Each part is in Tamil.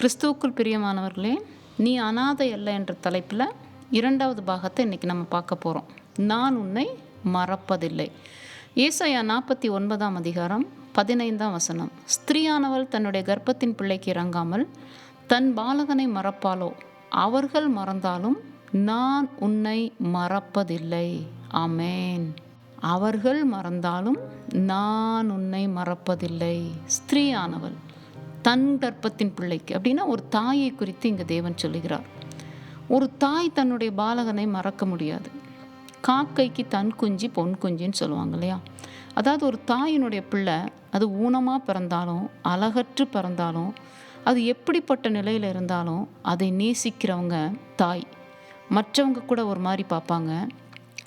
கிறிஸ்துவுக்குள் பிரியமானவர்களே நீ அனாதை அல்ல என்ற தலைப்பில் இரண்டாவது பாகத்தை இன்றைக்கி நம்ம பார்க்க போகிறோம் நான் உன்னை மறப்பதில்லை. ஏசாயா நாற்பத்தி ஒன்பதாம் அதிகாரம் பதினைந்தாம் வசனம். ஸ்திரீயானவள் தன்னுடைய கர்ப்பத்தின் பிள்ளைக்கு இறங்காமல் தன் பாலகனை மறப்பாளோ? அவர்கள் மறந்தாலும் நான் உன்னை மறப்பதில்லை. ஆமேன். அவர்கள் மறந்தாலும் நான் உன்னை மறப்பதில்லை. ஸ்திரீயானவள். தன் கர்ப்பத்தின் பிள்ளைக்கு அப்படின்னா ஒரு தாயை குறித்து இங்கே தேவன் சொல்லுகிறார். ஒரு தாய் தன்னுடைய பாலகனை மறக்க முடியாது. காக்கைக்கு தன் குஞ்சு பொன் குஞ்சின்னு சொல்லுவாங்க இல்லையா? அதாவது ஒரு தாயினுடைய பிள்ளை அது ஊனமாக பிறந்தாலும் அழகற்று பிறந்தாலும் அது எப்படிப்பட்ட நிலையில் இருந்தாலும் அதை நேசிக்கிறவங்க தாய். மற்றவங்க கூட ஒரு மாதிரி பார்ப்பாங்க.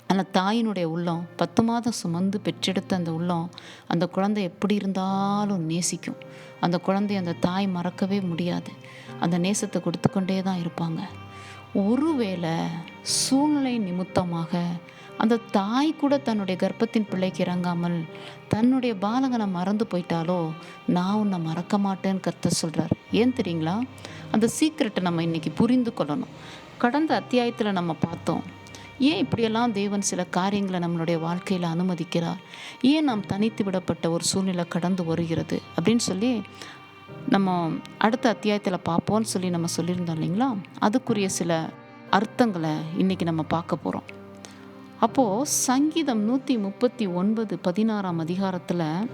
அந்த தாயினுடைய உள்ளம் பத்து மாதம் சுமந்து பெற்றெடுத்த அந்த உள்ளம் அந்த குழந்தை எப்படி இருந்தாலும் நேசிக்கும். அந்த குழந்தை அந்த தாய் மறக்கவே முடியாது. அந்த நேசத்தை கொடுத்து கொண்டே தான் இருப்பாங்க. ஒருவேளை சூழ்நிலை நிமித்தமாக அந்த தாய் கூட தன்னுடைய கர்ப்பத்தின் பிள்ளைக்கு இறங்காமல் தன்னுடைய பாலகனை மறந்து போயிட்டாலோ நான் உன்னை மறக்க மாட்டேன்னு கத்த சொல்கிறார் ஏன் தெரியுங்களா? அந்த சீக்கிரட்டை நம்ம இன்றைக்கி புரிந்து கொள்ளணும். கடந்த அத்தியாயத்தில் நம்ம பார்த்தோம். ஏன் இப்படியெல்லாம் தேவன் சில காரியங்களை நம்மளுடைய வாழ்க்கையில் அனுமதிக்கிறார்? ஏன் நாம் தனித்து விடப்பட்ட ஒரு சூழ்நிலை கடந்து வருகிறது? அப்படின்னு சொல்லி நம்ம அடுத்த அத்தியாயத்தில் பார்ப்போம்னு சொல்லி நம்ம சொல்லியிருந்தோம் இல்லைங்களா? அதுக்குரிய சில அர்த்தங்களை இன்றைக்கி நம்ம பார்க்க போகிறோம் அப்போது சங்கீதம் நூற்றி முப்பத்தி ஒன்பது பதினாறாம் அதிகாரத்தில்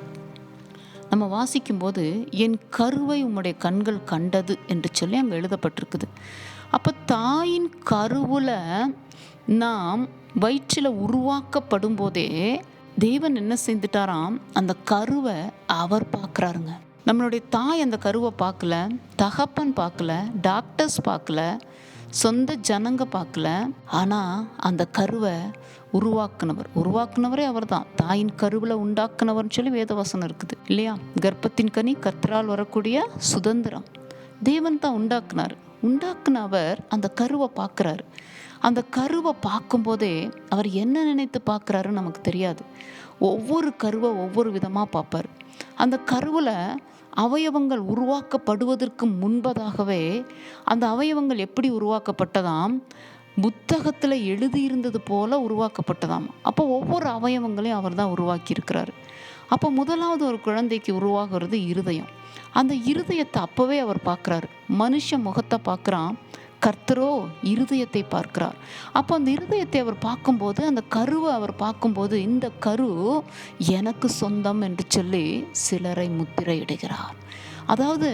நம்ம வாசிக்கும்போது என் கருவை உம்முடைய கண்கள் கண்டது என்று சொல்லி அங்கே எழுதப்பட்டிருக்குது. அப்போ தாயின் கருவில் நாம் வயிற்றில் உருவாக்கப்படும் போதே தேவன் என்ன செஞ்சுட்டாராம் அந்த கருவை அவர் பார்க்குறாருங்க. நம்மளுடைய தாய் அந்த கருவை பார்க்கல தகப்பன் பார்க்கல டாக்டர்ஸ் பார்க்கல சொந்த ஜனங்க பார்க்கல. ஆனால் அந்த கருவை உருவாக்குனவர் உருவாக்குனவரே அவர் தான் தாயின் கருவில் உண்டாக்குனவர்னு சொல்லி வேதவசனம் இருக்குது இல்லையா? கர்ப்பத்தின் கனி கத்தரால் வரக்கூடிய சுதந்திரம். தேவன் தான் உண்டாக்குனார். உண்டாக்குன அவர் அந்த கருவை பார்க்குறாரு. அந்த கருவை பார்க்கும்போதே அவர் என்ன நினைத்து பார்க்குறாருன்னு நமக்கு தெரியாது. ஒவ்வொரு கருவை ஒவ்வொரு விதமாக பார்ப்பார். அந்த கருவில் அவயவங்கள் உருவாக்கப்படுவதற்கு முன்பதாகவே அந்த அவயவங்கள் எப்படி உருவாக்கப்பட்டதாம்? புத்தகத்தில் எழுதியிருந்தது போல உருவாக்கப்பட்டதாம். அப்போ ஒவ்வொரு அவயவங்களையும் அவர் தான் உருவாக்கியிருக்கிறாரு. அப்போ முதலாவது ஒரு குழந்தைக்கு உருவாகிறது இருதயம். அந்த இருதயத்தை அப்போவே அவர் பார்க்குறாரு. மனுஷ முகத்தை பார்க்குறான். கர்த்தரோ இருதயத்தை பார்க்கிறார். அப்போ அந்த இருதயத்தை அவர் பார்க்கும்போது அந்த கருவை அவர் பார்க்கும்போது இந்த கரு எனக்கு சொந்தம் என்று சொல்லி சிலரை முத்திரையிடுகிறார். அதாவது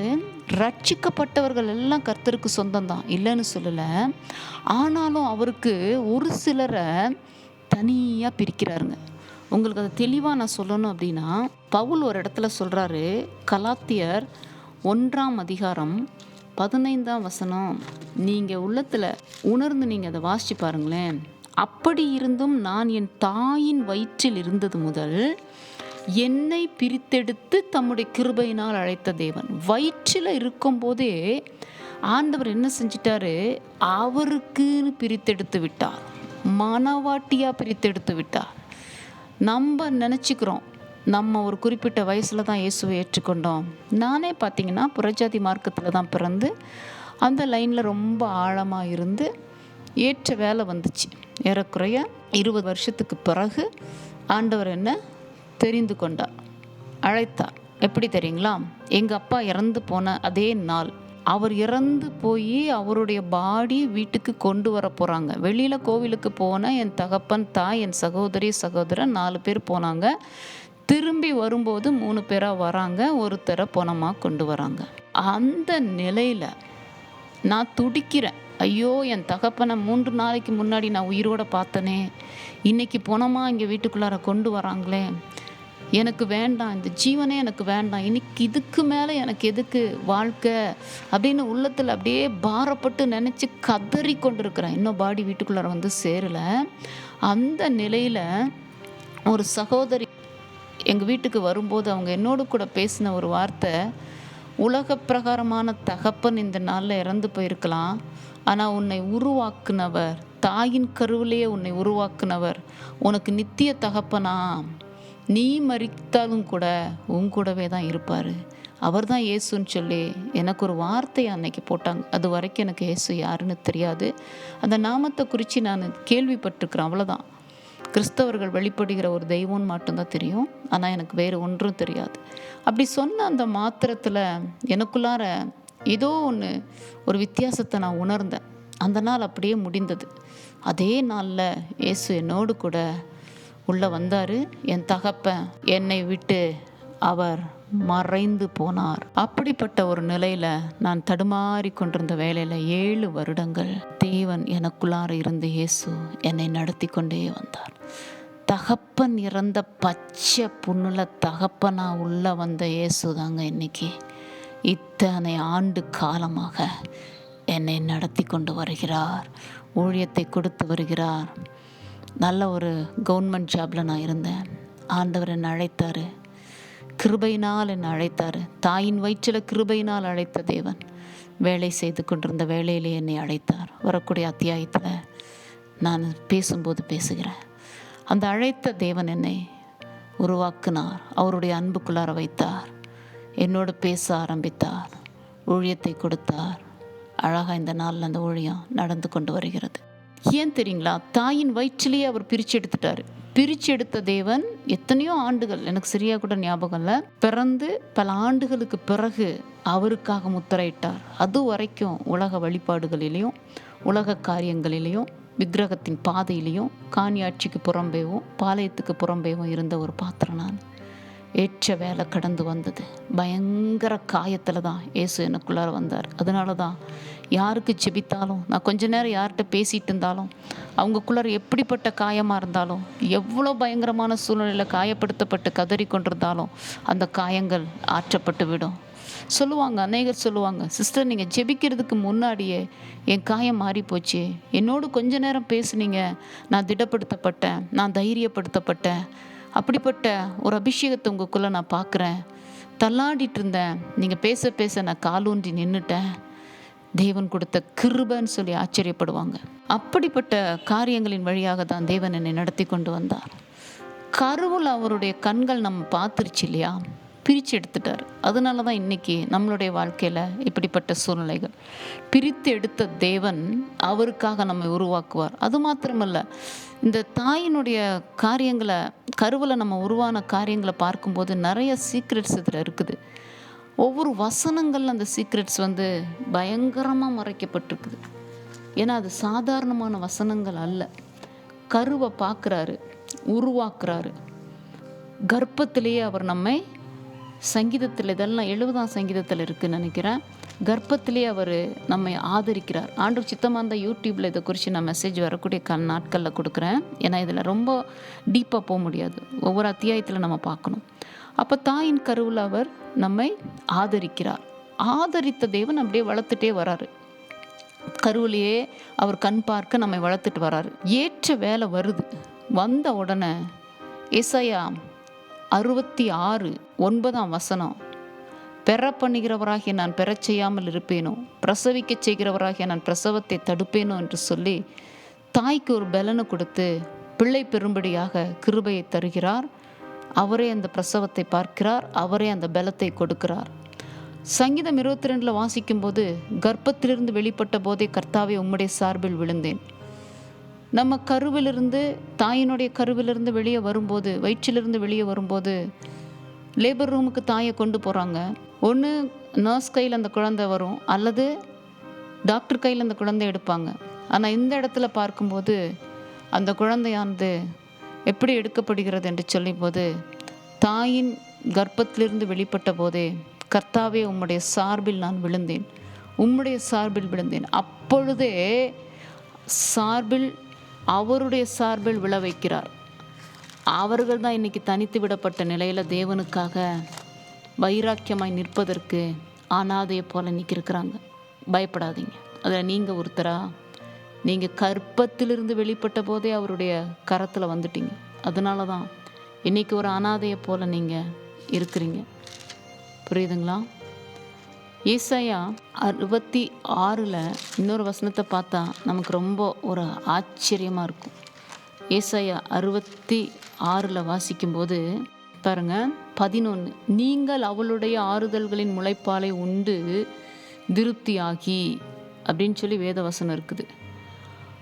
ரட்சிக்கப்பட்டவர்கள் எல்லாம் கர்த்தருக்கு சொந்தம் தான். இல்லைன்னு சொல்லலை. ஆனாலும் அவருக்கு ஒரு சிலரை தனியாக பிரிக்கிறாருங்க. உங்களுக்கு அதை தெளிவாக நான் சொல்லணும் அப்படின்னா பவுல் ஒரு இடத்துல சொல்கிறாரு கலாத்தியர் ஒன்றாம் அதிகாரம் பதினைந்தாம் வசனம் நீங்கள் உள்ளத்தில் உணர்ந்து நீங்கள் அதை வாசித்து பாருங்களேன். அப்படி இருந்தும் நான் என் தாயின் வயிற்றில் இருந்தது முதல் என்னை பிரித்தெடுத்து தம்முடைய கிருபையினால் அழைத்த தேவன். வயிற்றில் இருக்கும்போதே ஆண்டவர் என்ன செஞ்சிட்டாரு? அவருக்குன்னு பிரித்தெடுத்து விட்டார். மனவாட்டியாக பிரித்தெடுத்து விட்டார். நம்ம நினச்சிக்கிறோம். நம்ம ஒரு குறிப்பிட்ட வயசில் தான் இயேசுவை ஏற்றுக்கொண்டோம். நானே பார்த்தீங்கன்னா புறஜாதி மார்க்கத்தில் தான் பிறந்து அந்த லைனில் ரொம்ப ஆழமாக இருந்து ஏற்ற வேலை வந்துச்சு. ஏறக்குறைய இருபது வருஷத்துக்கு பிறகு ஆண்டவர் என்ன தெரிந்து கொண்டார். அழைத்தார். எப்படி தெரியுங்களா? எங்கள் அப்பா இறந்து போன அதே நாள். அவர் இறந்து போய் அவருடைய பாடி வீட்டுக்கு கொண்டு வர போகிறாங்க வெளியில் கோவிலுக்கு போன என் தகப்பன் தாய் என் சகோதரி சகோதரன் நாலு பேர் போனாங்க. திரும்பி வரும்போது மூணு பேராக வராங்க. ஒருத்தரை பணமாக கொண்டு வராங்க. அந்த நிலையில் நான் துடிக்கிறேன். ஐயோ என் தகப்பனை மூன்று நாளைக்கு முன்னாடி நான் உயிரோட பார்த்தனே. இன்றைக்கி பணமாக இங்கே வீட்டுக்குள்ளார கொண்டு வராங்களே. எனக்கு வேண்டாம் இந்த ஜீவனே எனக்கு வேண்டாம் இன்னைக்கு இதுக்கு மேலே எனக்கு எதுக்கு வாழ்க்கை அப்படின்னு உள்ளத்தில் அப்படியே பாரப்பட்டு நினச்சி கதறி கொண்டிருக்கிறேன். இன்னும் பாடி வீட்டுக்குள்ளார வந்து சேரலை. அந்த நிலையில் ஒரு சகோதரி எங்கள் வீட்டுக்கு வரும்போது அவங்க என்னோடு கூட பேசின ஒரு வார்த்தை உலக பிரகாரமான தகப்பன் இந்த நாளில் இறந்து போயிருக்கலாம். ஆனால் உன்னை உருவாக்குனவர் தாயின் கருவிலேயே உன்னை உருவாக்குனவர் உனக்கு நித்திய தகப்பனா? நீ மறித்தாலும் கூட உன் கூடவே தான் இருப்பார். அவர் தான் ஏசுன்னு சொல்லி எனக்கு ஒரு வார்த்தையை அன்னைக்கு போட்டாங்க. அது வரைக்கும் எனக்கு இயேசு யாருன்னு தெரியாது. அந்த நாமத்தை குறித்து நான் கேள்விப்பட்டிருக்கிறேன். அவ்வளோதான் கிறிஸ்தவர்கள் வெளிப்படுகிற ஒரு தெய்வம்னு மட்டும்தான் தெரியும். ஆனால் எனக்கு வேறு ஒன்றும் தெரியாது. அப்படி சொன்ன அந்த மாத்திரத்தில் எனக்குள்ளார ஏதோ ஒன்று ஒரு வித்தியாசத்தை நான் உணர்ந்தேன். அந்த நாள் அப்படியே முடிந்தது. அதே நாளில் இயேசு என்னோடு கூட உள்ளே வந்தார் என் தகப்பன் என்னை விட்டு அவர் மறைந்து போனார். அப்படிப்பட்ட ஒரு நிலையில் நான் தடுமாறி கொண்டிருந்த வேலையில் ஏழு வருடங்கள் தேவன் எனக்குள்ளார இருந்த இயேசு என்னை நடத்தி கொண்டே வந்தார். தகப்பன் இறந்த பச்சை புண்ணுல தகப்பனா உள்ள வந்த இயேசு தாங்க இன்னைக்கு. இத்தனை ஆண்டு காலமாக என்னை நடத்தி கொண்டு வருகிறார் ஊழியத்தை கொடுத்து வருகிறார் நல்ல ஒரு கவர்மெண்ட் ஜாபில் நான் இருந்தேன். ஆண்டவர் என்னை அழைத்தார். கிருபையினால் என்னை அழைத்தார். தாயின் வயிற்றில் கிருபையினால் அழைத்த தேவன் வேலை செய்து கொண்டிருந்த வேலையிலே என்னை அழைத்தார். வரக்கூடிய அத்தியாயத்தில் நான் பேசும்போது பேசுகிறேன். அந்த அழைத்த தேவன் என்னை உருவாக்கினார். அவருடைய அன்புக்குள்ளார வைத்தார். என்னோடு பேச ஆரம்பித்தார். ஊழியத்தை கொடுத்தார். அழகாக இந்த நாளில் அந்த ஊழியம் நடந்து கொண்டு வருகிறது. ஏன் தெரியுங்களா? தாயின் வயிற்றிலேயே அவர் பிரித்து எடுத்துட்டார். பிரித்து எடுத்த தேவன் எத்தனையோ ஆண்டுகள் எனக்கு சரியாக கூட ஞாபகம் இல்லை பிறந்து பல ஆண்டுகளுக்கு பிறகு அவருக்காக முத்திரையிட்டார். அது வரைக்கும் உலக வழிபாடுகளிலையும் உலக காரியங்களிலையும் விக்கிரகத்தின் பாதையிலையும் காணியாட்சிக்கு புறம்பேவும் பாளையத்துக்கு புறம்பேவும் இருந்த ஒரு பாத்திரம் நான் ஏற்ற வேலை கடந்து வந்தது. பயங்கர காயத்தில் தான் இயேசு எனக்குள்ளார வந்தார். அதனால தான் யாருக்கு ஜெபித்தாலும் நான் கொஞ்ச நேரம் யார்கிட்ட பேசிகிட்டு இருந்தாலும் அவங்களுக்குள்ளார எப்படிப்பட்ட காயமாக இருந்தாலும் எவ்வளோ பயங்கரமான சூழ்நிலையில் காயப்படுத்தப்பட்டு கதறி கொண்டிருந்தாலும் அந்த காயங்கள் ஆற்றப்பட்டு விடும். சொல்லுவாங்க அநேகர் சொல்லுவாங்க சிஸ்டர் நீங்கள் ஜெபிக்கிறதுக்கு முன்னாடியே என் காயம் மாறி போச்சு என்னோடு கொஞ்ச நேரம் பேசுனீங்க. நான் திடப்படுத்தப்பட்டேன். நான் தைரியப்படுத்தப்பட்டேன். அப்படிப்பட்ட ஒரு அபிஷேகத்தை உங்களுக்குள்ளே நான் பார்க்குறேன். தள்ளாடிட்டு இருந்தேன். நீங்கள் பேச பேச நான் காலூன்றி நின்றுட்டேன் தேவன் கொடுத்த கிருபன்னு சொல்லி ஆச்சரியப்படுவாங்க. அப்படிப்பட்ட காரியங்களின் வழியாக தான் தேவன் என்னை நடத்தி கொண்டு வந்தார். கருவில் அவருடைய கண்கள் நம்ம பார்த்துருச்சு இல்லையா? பிரித்து எடுத்துட்டார். அதனால தான் இன்றைக்கி நம்மளுடைய வாழ்க்கையில் இப்படிப்பட்ட சூழ்நிலைகள். பிரித்து எடுத்த தேவன் அவருக்காக நம்மை உருவாக்குவார். அது மாத்திரமல்ல இந்த தாயினுடைய காரியங்களை கருவில் நம்ம உருவான காரியங்களை பார்க்கும்போது நிறைய சீக்ரெட்ஸ் இதில் இருக்குது. ஒவ்வொரு வசனங்கள் அந்த சீக்ரெட்ஸ் வந்து பயங்கரமாக மறைக்கப்பட்டிருக்குது. ஏன்னா அது சாதாரணமான வசனங்கள் அல்ல. கருவை பார்க்குறாரு உருவாக்குறாரு. கர்ப்பத்திலேயே அவர் நம்மை சங்கீதத்தில் இதெல்லாம் எழுபதாம் சங்கீதத்தில் இருக்குன்னு நினைக்கிறேன். கர்ப்பத்திலேயே அவர் நம்மை ஆதரிக்கிறார். ஆண்டு சித்தமாக இருந்தால் யூடியூப்பில் இதை குறித்து நான் மெசேஜ் வரக்கூடிய க நாட்களில் கொடுக்குறேன். ஏன்னா இதில் ரொம்ப டீப்பாக போக முடியாது. ஒவ்வொரு அத்தியாயத்தில் நம்ம பார்க்கணும். அப்போ தாயின் கருவில் அவர் நம்மை ஆதரிக்கிறார். ஆதரித்த தேவன் அப்படியே வளர்த்துட்டே வராரு. கருவிலேயே அவர் கண் பார்க்க நம்மை வளர்த்துட்டு வராரு. ஏற்ற வேலை வருது. வந்த உடனே இசையா அறுபத்தி ஆறு ஒன்பதாம் வசனம் பெற பண்ணுகிறவராகிய நான் பெறச் செய்யாமல் இருப்பேனோ? பிரசவிக்கச் செய்கிறவராகிய நான் பிரசவத்தை தடுப்பேனோ? என்று சொல்லி தாய்க்கு ஒரு பலனை கொடுத்து பிள்ளை பெறும்படியாக கிருபையை தருகிறார். அவரே அந்த பிரசவத்தை பார்க்கிறார் அவரே அந்த பலத்தை கொடுக்கிறார். சங்கீதம் இருபத்தி ரெண்டில் வாசிக்கும்போது கர்ப்பத்திலிருந்து வெளிப்பட்ட போதே கர்த்தாவே உம்முடைய சார்பில் விழுந்தேன். நம்ம கருவிலிருந்து தாயினுடைய கருவிலிருந்து வெளியே வரும்போது வயிற்றிலிருந்து வெளியே வரும்போது லேபர் ரூமுக்கு தாயை கொண்டு போகிறாங்க ஒன்று நர்ஸ் கையில் அந்த குழந்தை வரும் அல்லது டாக்டர் கையில் அந்த குழந்தை எடுப்பாங்க. ஆனால் இந்த இடத்துல பார்க்கும்போது அந்த குழந்தையானது எப்படி எடுக்கப்படுகிறது என்று சொல்லும்போது தாயின் கர்ப்பத்திலிருந்து வெளிப்பட்ட போதே கர்த்தாவே உம்முடைய சார்பில் நான் விழுந்தேன். உம்முடைய சார்பில் விழுந்தேன். அப்பொழுதே சார்பில் அவருடைய சார்பில் விழ வைக்கிறார். அவர்கள் தான் இன்னைக்கு தனித்து விடப்பட்ட நிலையில் தேவனுக்காக வைராக்கியமாய் நிற்பதற்கு ஆனாதையை போல நிற்கிருக்கிறாங்க பயப்படாதீங்க. அதில் நீங்கள் ஒருத்தரா? நீங்கள் கற்பத்திலிருந்து வெளிப்பட்ட போதே அவருடைய கரத்தில் வந்துட்டீங்க. அதனால தான் இன்றைக்கி ஒரு அனாதையை போல் நீங்கள் இருக்கிறீங்க. புரியுதுங்களா? ஈசையா அறுபத்தி ஆறில் இன்னொரு வசனத்தை பார்த்தா நமக்கு ரொம்ப ஒரு ஆச்சரியமாக இருக்கும். ஏசாயா அறுபத்தி ஆறில் வாசிக்கும்போது பாருங்க பதினொன்று நீங்கள் அவளுடைய ஆறுதல்களின் முளைப்பாலை உண்டு திருப்தியாகி அப்படின்னு சொல்லி வேதவசனம் இருக்குது.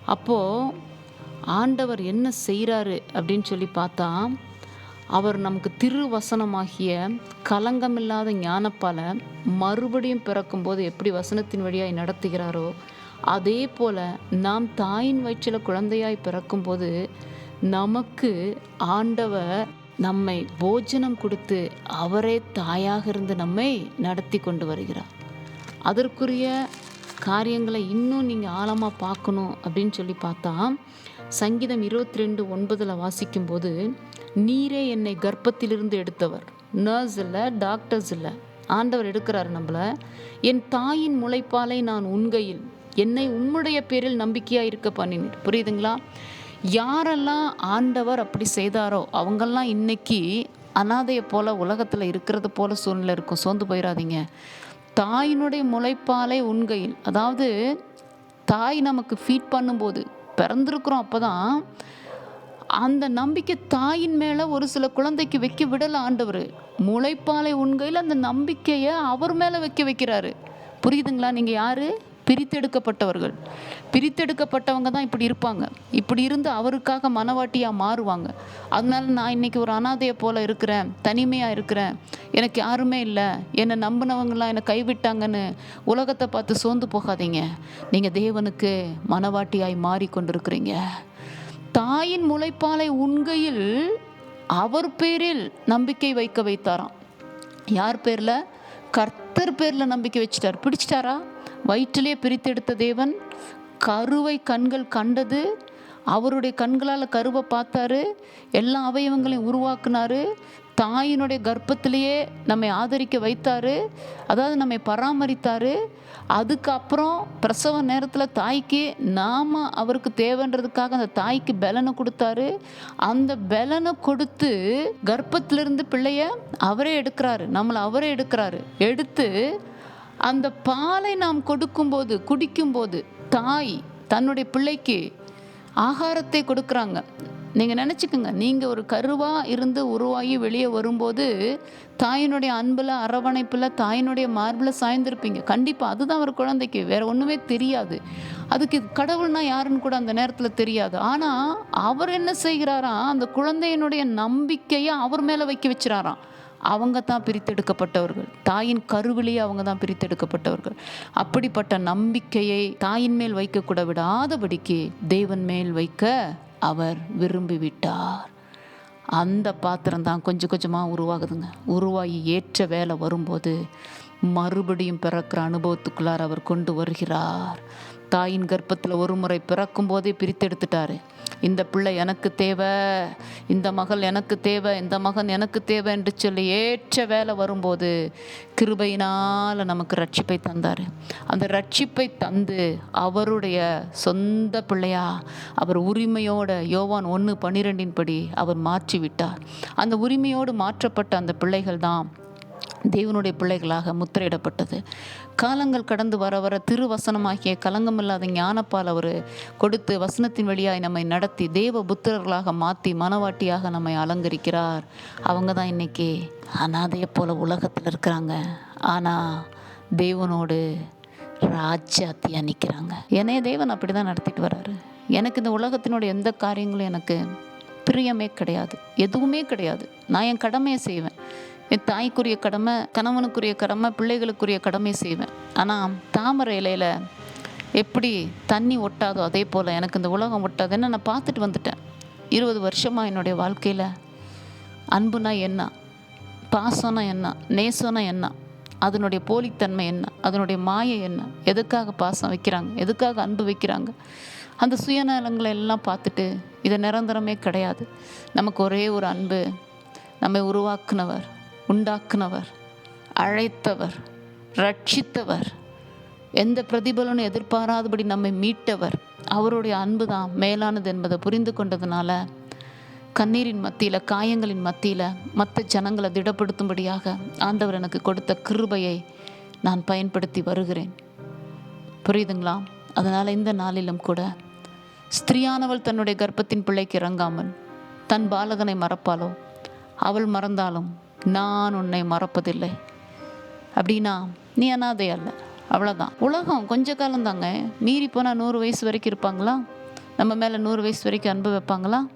அப்போது ஆண்டவர் என்ன செய்கிறாரு அப்படின்னு சொல்லி பார்த்தா அவர் நமக்கு திருவசனமாகிய கலங்கமில்லாத ஞானப்பால மறுபடியும் பிறக்கும்போது எப்படி வசனத்தின் வழியாய் நடத்துகிறாரோ அதே போல் நாம் தாயின் வயிற்றில் குழந்தையாய் பிறக்கும்போது நமக்கு ஆண்டவர் நம்மை போஜனம் கொடுத்து அவரே தாயாக இருந்து நம்மை நடத்தி கொண்டு வருகிறார். அதற்குரிய காரியங்களை இன்னும் நீங்கள் ஆழமாக பார்க்கணும் அப்படின்னு சொல்லி பார்த்தா சங்கீதம் இருபத்தி ரெண்டு ஒன்பதில் வாசிக்கும்போது நீரே என்னை கர்ப்பத்திலிருந்து எடுத்தவர். நர்ஸ் இல்லை டாக்டர்ஸ் இல்லை. ஆண்டவர் எடுக்கிறார் நம்மளை. என் தாயின் முளைப்பாலை நான் உண்கையில். என்னை உம்முடைய பேரில் நம்பிக்கையாக இருக்க பண்ணினீர். புரியுதுங்களா? யாரெல்லாம் ஆண்டவர் அப்படி செய்தாரோ அவங்கெல்லாம் இன்னைக்கு அனாதையை போல் உலகத்தில் இருக்கிறது போல சூழ்நிலை இருக்கும். சோர்ந்து போயிடாதீங்க தாயினுடைய முளைப்பாலை உண்கையில். அதாவது தாய் நமக்கு ஃபீட் பண்ணும்போது பிறந்திருக்கிறோம் அப்போ தான் அந்த நம்பிக்கை தாயின் மேலே ஒரு சில குழந்தைக்கு வைக்க விடல ஆண்டவர். முளைப்பாலை உண்கையில் அந்த நம்பிக்கையை அவர் மேலே வைக்க வைக்கிறாரு. புரியுதுங்களா? நீங்கள் யார்? பிரித்தெடுக்கப்பட்டவர்கள். பிரித்தெடுக்கப்பட்டவங்க தான் இப்படி இருப்பாங்க. இப்படி இருந்து அவருக்காக மனவாட்டியாக மாறுவாங்க. அதனால நான் இன்னைக்கு ஒரு அனாதையை போல் இருக்கிறேன் தனிமையாக இருக்கிறேன். எனக்கு யாருமே இல்லை. என்னை நம்பினவங்களாம் என்னை கைவிட்டாங்கன்னு உலகத்தை பார்த்து சோர்ந்து போகாதீங்க. நீங்கள் தேவனுக்கு மனவாட்டியாய் மாறிக்கொண்டிருக்கிறீங்க. தாயின் முளைப்பாலை உண்கையில் அவர் பேரில் நம்பிக்கை வைக்க வைத்தாராம். யார் பேரில்? கர்த்தர் பேரில் நம்பிக்கை வச்சிட்டார். பிடிச்சிட்டாரா? வயிற்றிலே பிரித்தெடுத்த தேவன் கருவை கண்கள் கண்டது. அவருடைய கண்களால் கருவை பார்த்தாரு. எல்லா அவயவங்களையும் உருவாக்குனாரு. தாயினுடைய கர்ப்பத்திலேயே நம்மை ஆதரிக்க வைத்தாரு. அதாவது நம்மை பராமரித்தாரு. அதுக்கப்புறம் பிரசவ நேரத்தில் தாய்க்கு நாம் அவருக்கு தேவைன்றதுக்காக அந்த தாய்க்கு பலனை கொடுத்தாரு. அந்த பலனை கொடுத்து கர்ப்பத்திலிருந்து பிள்ளைய அவரே எடுக்கிறாரு. நம்மளை அவரே எடுக்கிறாரு. எடுத்து அந்த பாலை நாம் கொடுக்கும்போது குடிக்கும்போது தாய் தன்னுடைய பிள்ளைக்கு ஆகாரத்தை கொடுக்குறாங்க. நீங்கள் நினச்சிக்கோங்க நீங்கள் ஒரு கருவாக இருந்து உருவாகி வெளியே வரும்போது தாயினுடைய அன்பில் அரவணைப்பில் தாயினுடைய மார்பில் சாய்ந்திருப்பீங்க. கண்டிப்பாக அதுதான் ஒரு குழந்தைக்கு வேறு ஒன்றுமே தெரியாது. அதுக்கு கடவுள்னா யாருன்னு கூட அந்த நேரத்தில் தெரியாது. ஆனால் அவர் என்ன செய்கிறாராம் அந்த குழந்தையினுடைய நம்பிக்கையை அவர் மேலே வைக்க வச்சுறாராம். அவங்க தான் பிரித்தெடுக்கப்பட்டவர்கள். தாயின் கருவிலேயே அவங்க தான் பிரித்தெடுக்கப்பட்டவர்கள். அப்படிப்பட்ட நம்பிக்கையை தாயின் மேல் வைக்கக்கூட விடாதபடிக்கு தேவன் மேல் வைக்க அவர் விரும்பிவிட்டார். அந்த பாத்திரம் தான் கொஞ்சம் கொஞ்சமாக உருவாகுதுங்க. உருவாகி ஏற்ற வேலை வரும்போது மறுபடியும் பிறக்கிற அனுபவத்துக்குள்ளார் அவர் கொண்டு வருகிறார். தாயின் கர்ப்பத்தில் ஒரு முறை பிறக்கும் போதே பிரித்தெடுத்துட்டாரு இந்த பிள்ளை எனக்கு தேவை இந்த மகள் எனக்கு தேவை இந்த மகன் எனக்கு தேவை என்று சொல்லி ஏற்ற வேலை வரும்போது கிருபையினால் நமக்கு ரட்சிப்பை தந்தார். அந்த ரட்சிப்பை தந்து அவருடைய சொந்த பிள்ளையா அவர் உரிமையோட யோவான் ஒன்று பன்னிரெண்டின் படி அவர் மாற்றி விட்டார் அந்த உரிமையோடு மாற்றப்பட்ட அந்த பிள்ளைகள் தான் தேவனுடைய பிள்ளைகளாக முத்திரையிடப்பட்டது. காலங்கள் கடந்து வர வர திருவசனமாகிய கலங்கமில்லாத ஞானப்பால் அவர் கொடுத்து வசனத்தின் வழியாய் நம்மை நடத்தி தேவ புத்திரர்களாக மாற்றி மனவாட்டியாக நம்மை அலங்கரிக்கிறார். அவங்க தான் இன்னைக்கு அனாதையை போல உலகத்தில் இருக்கிறாங்க. ஆனால் தேவனோடு ராஜாத்தியாக நிற்கிறாங்க என்னைய தேவன் அப்படி தான் நடத்திட்டு வர்றாரு எனக்கு இந்த உலகத்தினுடைய எந்த காரியங்களும் எனக்கு பிரியமே கிடையாது. எதுவுமே கிடையாது. நான் என் கடமையை செய்வேன். என் தாய்க்குரிய கடமை கணவனுக்குரிய கடமை பிள்ளைகளுக்குரிய கடமை செய்வேன். ஆனால் தாமரை இலையில் எப்படி தண்ணி ஒட்டாதோ அதே போல் எனக்கு இந்த உலகம் ஒட்டாதுன்னு நான் பார்த்துட்டு வந்துட்டேன். இருபது வருஷமாக என்னுடைய வாழ்க்கையில் அன்புனா என்ன? பாசம்னா என்ன? நேசம்னா என்ன? அதனுடைய போலித்தன்மை என்ன? அதனுடைய மாயை என்ன? எதுக்காக பாசம் வைக்கிறாங்க? எதுக்காக அன்பு வைக்கிறாங்க? அந்த சுயநலங்களை எல்லாம் பார்த்துட்டு இது நிரந்தரமே கிடையாது. நமக்கு ஒரே ஒரு அன்பு நம்மை உருவாக்குனவர் உண்டாக்குனவர் அழைத்தவர் ரட்சித்தவர். எந்த பிரதிபலனும் எதிர்பாராதபடி நம்மை மீட்டவர். அவருடைய அன்பு தான் மேலானது என்பதை புரிந்து கொண்டதுனால கண்ணீரின் மத்தியில் காயங்களின் மத்தியில் மற்ற ஜனங்களை திடப்படுத்தும்படியாக ஆண்டவர் எனக்கு கொடுத்த கிருபையை நான் பயன்படுத்தி வருகிறேன். புரியுதுங்களா? அதனால் இந்த நாளிலும் கூட ஸ்திரியானவள் தன்னுடைய கர்ப்பத்தின் பிள்ளைக்கு இறங்காமல் தன் பாலகனை மறப்பாலோ? அவள் மறந்தாலும் நான் உன்னை மறப்பதில்லை. அப்படின்னா நீ அனாதை அல்ல. அவ்வளோதான் உலகம் கொஞ்ச காலம் தாங்க. மீறி போனால் நூறு வயசு வரைக்கும் இருப்பாங்களா? நம்ம மேலே நூறு வயசு வரைக்கும் அன்பு வைப்பாங்களா?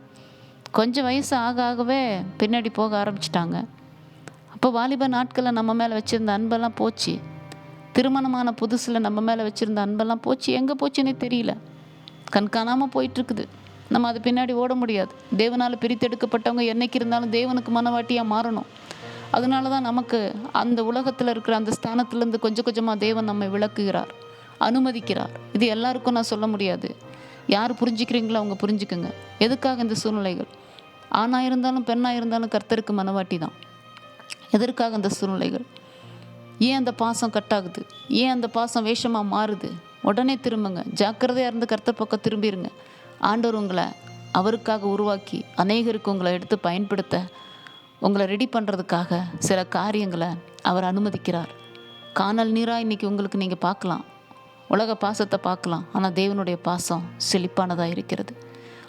கொஞ்சம் வயசு ஆக ஆகவே பின்னாடி போக ஆரம்பிச்சிட்டாங்க. அப்போ வாலிப நாட்களில் நம்ம மேலே வச்சுருந்த அன்பெல்லாம் போச்சு. திருமணமான புதுசில் நம்ம மேலே வச்சுருந்த அன்பெல்லாம் போச்சு. எங்கே போச்சுன்னே தெரியல. கண்காணாமல் போயிட்டுருக்குது. நம்ம அது பின்னாடி ஓட முடியாது. தேவனால் பிரித்தெடுக்கப்பட்டவங்க என்னைக்கு இருந்தாலும் தேவனுக்கு மனவாட்டியாக மாறணும். அதனால தான் நமக்கு அந்த உலகத்தில் இருக்கிற அந்த ஸ்தானத்துலேருந்து கொஞ்சம் கொஞ்சமாக தேவன் நம்மை விளக்குகிறார் அனுமதிக்கிறார். இது எல்லாருக்கும் நான் சொல்ல முடியாது. யார் புரிஞ்சுக்கிறீங்களோ அவங்க புரிஞ்சுக்குங்க. எதுக்காக இந்த சூழ்நிலைகள்? ஆணாக இருந்தாலும் பெண்ணாக இருந்தாலும் கர்த்தருக்கு மனவாட்டி தான் எதற்காக அந்த சூழ்நிலைகள்? ஏன் அந்த பாசம் கட்டாகுது? ஏன் அந்த பாசம் வேஷமாக மாறுது? உடனே திரும்புங்க. ஜாக்கிரதையாக இருந்து கர்த்தர் பக்கம் திரும்பிடுங்க ஆண்டவர் உங்களை அவருக்காக உருவாக்கி அநேகருக்கு உங்களை எடுத்து பயன்படுத்த உங்களை ரெடி பண்ணுறதுக்காக சில காரியங்களை அவர் அனுமதிக்கிறார். காணல் நீராக இன்னைக்கு உங்களுக்கு நீங்கள் பார்க்கலாம். உலக பாசத்தை பார்க்கலாம். ஆனால் தேவனுடைய பாசம் செழிப்பானதாக இருக்கிறது.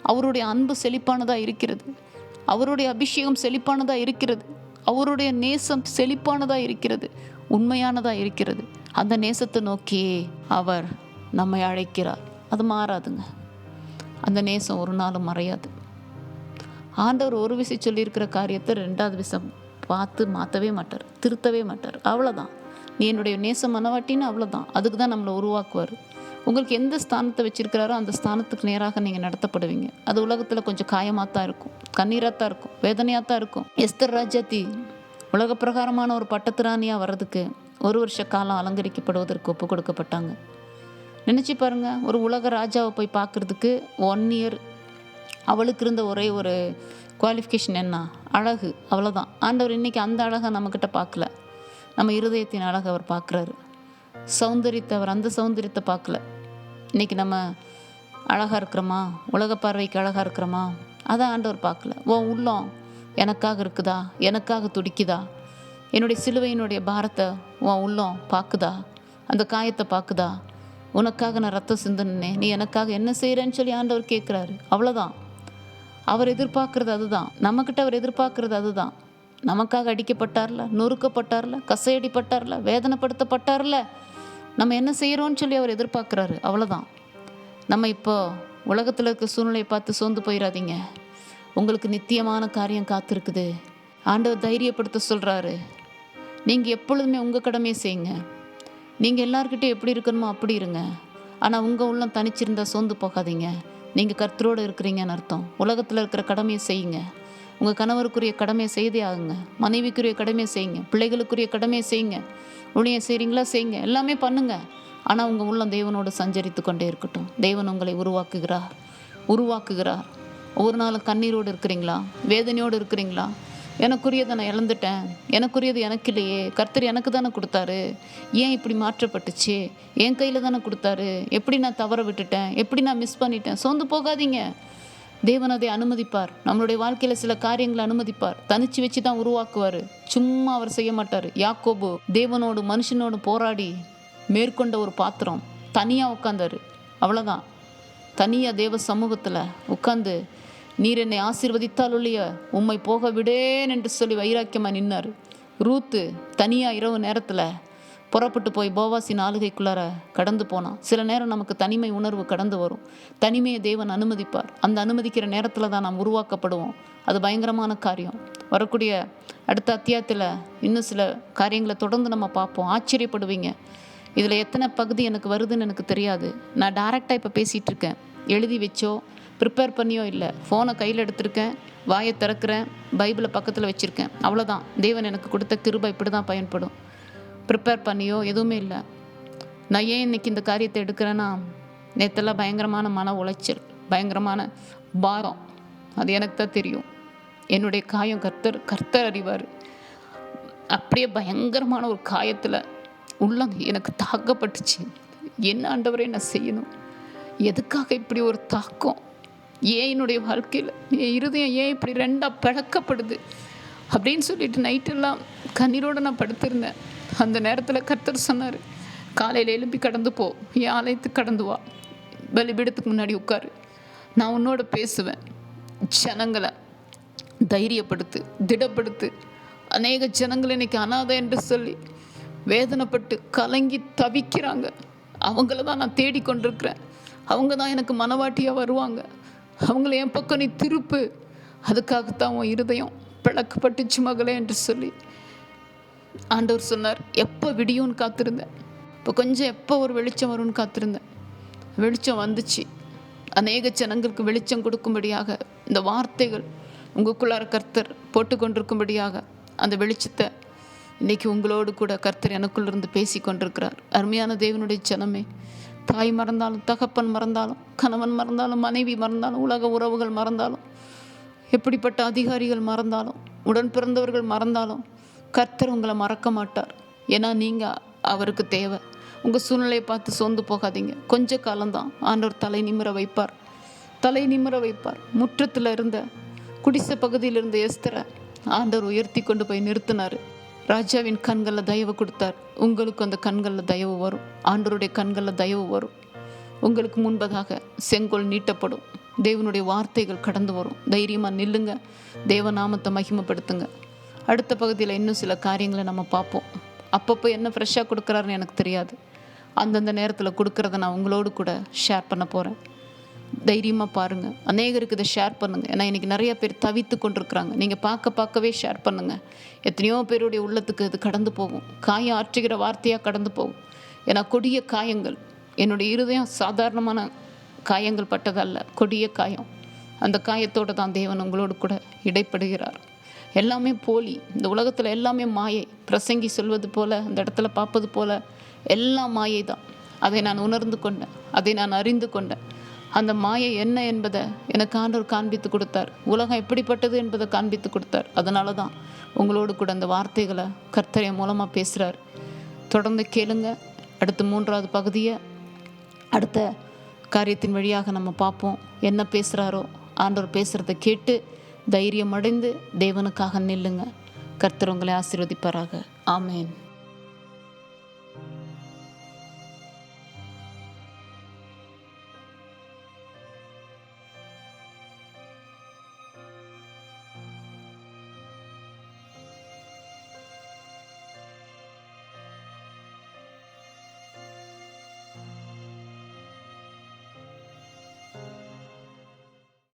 அவருடைய அன்பு செழிப்பானதாக இருக்கிறது. அவருடைய அபிஷேகம் செழிப்பானதாக இருக்கிறது. அவருடைய நேசம் செழிப்பானதாக இருக்கிறது. உண்மையானதாக இருக்கிறது. அந்த நேசத்தை நோக்கி அவர் நம்மை அழைக்கிறார். அது மாறாதுங்க. அந்த நேசம் ஒரு நாளும் மறையாது. ஆண்டவர் ஒரு விசை சொல்லியிருக்கிற காரியத்தை ரெண்டாவது விஷம் பார்த்து மாற்றவே மாட்டார் திருத்தவே மாட்டார். அவ்வளோதான் நீ என்னுடைய நேச மனவாட்டின்னு அவ்வளோதான் அதுக்கு தான் நம்மளை உருவாக்குவார். உங்களுக்கு எந்த ஸ்தானத்தை வச்சிருக்கிறாரோ அந்த ஸ்தானத்துக்கு நேராக நீங்கள் நடத்தப்படுவீங்க. அது உலகத்தில் கொஞ்சம் காயமாக தான் இருக்கும். கண்ணீராக தான் இருக்கும். வேதனையாக தான் இருக்கும். எஸ்தர் ராஜாத்தி உலக பிரகாரமான ஒரு பட்டத்திராணியாக வர்றதுக்கு ஒரு வருஷ காலம் அலங்கரிக்கப்படுவதற்கு ஒப்பு கொடுக்கப்பட்டாங்க நினச்சி பாருங்கள் ஒரு உலக ராஜாவை போய் பார்க்குறதுக்கு ஒன் இயர் அவளுக்கு இருந்த ஒரே ஒரு குவாலிஃபிகேஷன் என்ன? அழகு. அவ்வளோதான் ஆண்டவர் இன்றைக்கி அந்த அழகை நம்மக்கிட்ட பார்க்கல. நம்ம இருதயத்தின் அழகை அவர் பார்க்குறாரு. சௌந்தரியத்தை அவர் அந்த சௌந்தரியத்தை பார்க்கல. இன்றைக்கி நம்ம அழகாக இருக்கிறோமா? உலக பார்வைக்கு அழகாக இருக்கிறோமா? அதை ஆண்டவர் பார்க்கல. உன் உள்ளம் எனக்காக இருக்குதா? எனக்காக துடிக்குதா? என்னுடைய சிலுவையினுடைய பாரத்தை உன் உள்ளம் பார்க்குதா? அந்த காயத்தை பார்க்குதா? உனக்காக நான் ரத்தம் சிந்தனே நீ எனக்காக என்ன செய்கிறேன்னு சொல்லி ஆண்டவர் கேட்குறாரு. அவ்வளோதான் அவர் எதிர்பார்க்கறது அதுதான். நம்மக்கிட்ட அவர் எதிர்பார்க்கறது அதுதான். நமக்காக அடிக்கப்பட்டார்ல நொறுக்கப்பட்டார்ல கசையடிப்பட்டார்ல வேதனைப்படுத்தப்பட்டார்ல. நம்ம என்ன செய்கிறோன்னு சொல்லி அவர் எதிர்பார்க்குறாரு. அவ்வளோதான் நம்ம இப்போ உலகத்தில் இருக்க சூழ்நிலையை பார்த்து சோர்ந்து போயிடாதீங்க உங்களுக்கு நித்தியமான காரியம் காத்திருக்குது. ஆண்டவர் தைரியப்படுத்த சொல்கிறாரு நீங்கள் எப்பொழுதுமே உங்கள் கடமையை செய்யுங்க. நீங்கள் எல்லாருக்கிட்டே எப்படி இருக்கணுமோ அப்படி இருங்க. ஆனால் உங்கள் உள்ளம் தனிச்சிருந்தா சோர்ந்து போகாதீங்க. நீங்கள் கர்த்தரோடு இருக்கிறீங்கன்னு அர்த்தம். உலகத்தில் இருக்கிற கடமையை செய்யுங்க. உங்கள் கணவருக்குரிய கடமையை செய்தே ஆகுங்க. மனைவிக்குரிய கடமையை செய்யுங்க. பிள்ளைகளுக்குரிய கடமையை செய்யுங்க. ஊழியம் செய்கிறீங்களா செய்யுங்க. எல்லாமே பண்ணுங்க. ஆனால் உங்கள் உள்ளம் தேவனோடு சஞ்சரித்து கொண்டே இருக்கட்டும். தேவன் உங்களை உருவாக்குகிறார் உருவாக்குகிறார் ஒவ்வொரு நாளும் கண்ணீரோடு இருக்கிறீங்களா? வேதனையோடு இருக்கிறீங்களா? எனக்குரியதை நான் இழந்துட்டேன். எனக்குரியது எனக்கு இல்லையே கர்த்தர் எனக்கு தானே கொடுத்தாரு. ஏன் இப்படி மாற்றப்பட்டுச்சு? என் கையில் தானே கொடுத்தாரு. எப்படி நான் தவற விட்டுட்டேன்? எப்படி நான் மிஸ் பண்ணிட்டேன்? சோர்ந்து போகாதீங்க. தேவன் அதை அனுமதிப்பார். நம்மளுடைய வாழ்க்கையில் சில காரியங்களை அனுமதிப்பார். தனிச்சு வச்சு தான் உருவாக்குவார். சும்மா அவர் செய்ய மாட்டார். யாக்கோபு தேவனோடு மனுஷனோடு போராடி மேற்கொண்ட ஒரு பாத்திரம். தனியாக உட்காந்தாரு அவ்வளோதான் தனியாக தேவ சமூகத்தில் உட்காந்து நீர் என்னை ஆசீர்வதித்தால் ஒழிய உம்மை போக விடேன் என்று சொல்லி வைராக்கியமாக நின்னார். ரூத்து தனியாக இரவு நேரத்தில் புறப்பட்டு போய் போவாசின் ஆளுகைக்குள்ளார கடந்து போனான். சில நேரம் நமக்கு தனிமை உணர்வு கடந்து வரும். தனிமையை தேவன் அனுமதிப்பார். அந்த அனுமதிக்கிற நேரத்தில் தான் நாம் உருவாக்கப்படுவோம். அது பயங்கரமான காரியம். வரக்கூடிய அடுத்த அத்தியாயத்தில் இன்னும் சில காரியங்களை தொடர்ந்து நம்ம பார்ப்போம். ஆச்சரியப்படுவீங்க. இதில் எத்தனை பகுதி எனக்கு வருதுன்னு எனக்கு தெரியாது. நான் டைரெக்டாக இப்போ பேசிகிட்டு இருக்கேன். எழுதி வச்சோ ப்ரிப்பேர் பண்ணியோ இல்லை. ஃபோனை கையில் எடுத்திருக்கேன். வாயை திறக்கிறேன். பைபிளை பக்கத்தில் வச்சுருக்கேன். அவ்வளோதான் தேவன் எனக்கு கொடுத்த கிருபை இப்படி தான் பயன்படும். ப்ரிப்பேர் பண்ணியோ எதுவுமே இல்லை. நான் ஏன் இன்னைக்கு இந்த காரியத்தை எடுக்கிறேன்னா நேற்றெல்லாம் பயங்கரமான மன உளைச்சல் பயங்கரமான பாரம். அது எனக்கு தான் தெரியும். என்னுடைய காயம் கர்த்தர் கர்த்தர் அறிவார். அப்படியே பயங்கரமான ஒரு காயத்தில் உள்ளங்க எனக்கு தாக்கப்பட்டுச்சு. என்ன ஆண்டவரே நான் செய்யணும்? எதுக்காக இப்படி ஒரு தாக்கம்? ஏன் என்னுடைய வாழ்க்கையில்? என் இருதயம் ஏன் இப்படி ரெண்டாக பிளக்கப்படுது? அப்படின்னு சொல்லிட்டு நைட்டெல்லாம் கண்ணீரோடு நான் படுத்திருந்தேன். அந்த நேரத்தில் கர்த்தர் சொன்னார் காலையில் எழுப்பி கடந்து போ. என் ஆலயத்துக்கு கடந்து வா. பலிபீடத்துக்கு முன்னாடி உட்காரு. நான் உன்னோட பேசுவேன். ஜனங்களை தைரியப்படுத்து திடப்படுத்து. அநேக ஜனங்கள் இன்னைக்கு அனாதை என்று சொல்லி வேதனைப்பட்டு கலங்கி தவிக்கிறாங்க. அவங்கள தான் நான் தேடிக்கொண்டிருக்கிறேன். அவங்க தான் எனக்கு மனவாட்டியாக வருவாங்க. அவங்கள என் பக்கம் நீ திருப்பு. அதுக்காகத்தான் உன் இருதயம் பிளக்கப்பட்டுச்சு மகளே என்று சொல்லி ஆண்டவர் சொன்னார். எப்போ விடியும்னு காத்திருந்தேன். இப்போ கொஞ்சம் எப்போ ஒரு வெளிச்சம் வரும்னு காத்திருந்தேன். வெளிச்சம் வந்துச்சு. அநேக ஜனங்களுக்கு வெளிச்சம் கொடுக்கும்படியாக இந்த வார்த்தைகள் உங்களுக்குள்ளார கர்த்தர் போட்டு கொண்டிருக்கும்படியாக அந்த வெளிச்சத்தை இன்னைக்கு உங்களோடு கூட கர்த்தர் எனக்குள்ளிருந்து பேசி கொண்டிருக்கிறார். அருமையான தேவனுடைய ஜனமே தாய் மறந்தாலும் தகப்பன் மறந்தாலும் கணவன் மறந்தாலும் மனைவி மறந்தாலும் உலக உறவுகள் மறந்தாலும் எப்படிப்பட்ட அதிகாரிகள் மறந்தாலும் உடன் பிறந்தவர்கள் மறந்தாலும் கர்த்தர் உங்களை மறக்க மாட்டார். ஏன்னா நீங்கள் அவருக்கு தேவை. உங்கள் சூழ்நிலையை பார்த்து சோர்ந்து போகாதீங்க. கொஞ்ச காலம்தான் ஆண்டவர் தலை நிமிர வைப்பார். தலை நிமிர வைப்பார். முற்றத்தில் இருந்த குடிசை பகுதியில் இருந்த எஸ்தரை ஆண்டவர் உயர்த்தி கொண்டு போய் நிறுத்தினார். ராஜாவின் கண்களில் தயவு கொடுத்தார். உங்களுக்கு அந்த கண்களில் தயவு வரும். ஆண்டவருடைய கண்களில் தயவு வரும். உங்களுக்கு முன்பதாக செங்கோல் நீட்டப்படும். தேவனுடைய வார்த்தைகள் கடந்து வரும். தைரியமாக நில்லுங்க. தேவநாமத்தை மகிமைப்படுத்துங்க. அடுத்த பகுதியில் இன்னும் சில காரியங்களை நம்ம பார்ப்போம். அப்பப்போ என்ன ஃப்ரெஷ்ஷாக கொடுக்குறாருன்னு எனக்கு தெரியாது. அந்தந்த நேரத்தில் கொடுக்குறத நான் உங்களோடு கூட ஷேர் பண்ண போகிறேன் தைரியமாக பாருங்கள் அநேகருக்கு இதை ஷேர் பண்ணுங்கள் ஏன்னா இன்றைக்கி நிறைய பேர் தவித்து கொண்டிருக்கிறாங்க. நீங்கள் பார்க்க பார்க்கவே ஷேர் பண்ணுங்கள் எத்தனையோ பேருடைய உள்ளத்துக்கு இது கடந்து போகும். காயம் ஆற்றுகிற வார்த்தையாக கடந்து போகும். ஏன்னா கொடிய காயங்கள் என்னுடைய இருதயம் சாதாரணமான காயங்கள் பட்டதல்ல. கொடிய காயம். அந்த காயத்தோடு தான் தேவன் உங்களோடு கூட இடைப்படுகிறார். எல்லாமே போலி. இந்த உலகத்தில் எல்லாமே மாயை. பிரசங்கி சொல்வது போல அந்த இடத்துல பார்ப்பது போல எல்லாம் மாயை தான் அதை நான் உணர்ந்து கொண்டேன். அதை நான் அறிந்து கொண்டேன். அந்த மாயை என்ன என்பதை எனக்கு ஆண்டவர் காண்பித்து கொடுத்தார். உலகம் எப்படிப்பட்டது என்பதை காண்பித்து கொடுத்தார். அதனால தான் உங்களோடு கூட அந்த வார்த்தைகளை கர்த்தரை மூலமாக பேசுகிறார் தொடர்ந்து கேளுங்க. அடுத்து மூன்றாவது பகுதியை அடுத்த காரியத்தின் வழியாக நம்ம பார்ப்போம். என்ன பேசுகிறாரோ ஆண்டவர் பேசுகிறத கேட்டு தைரியம் அடைந்து தேவனுக்காக நில்லுங்க. கர்த்தர் உங்களை ஆசீர்வதிப்பாராக. ஆமேன்.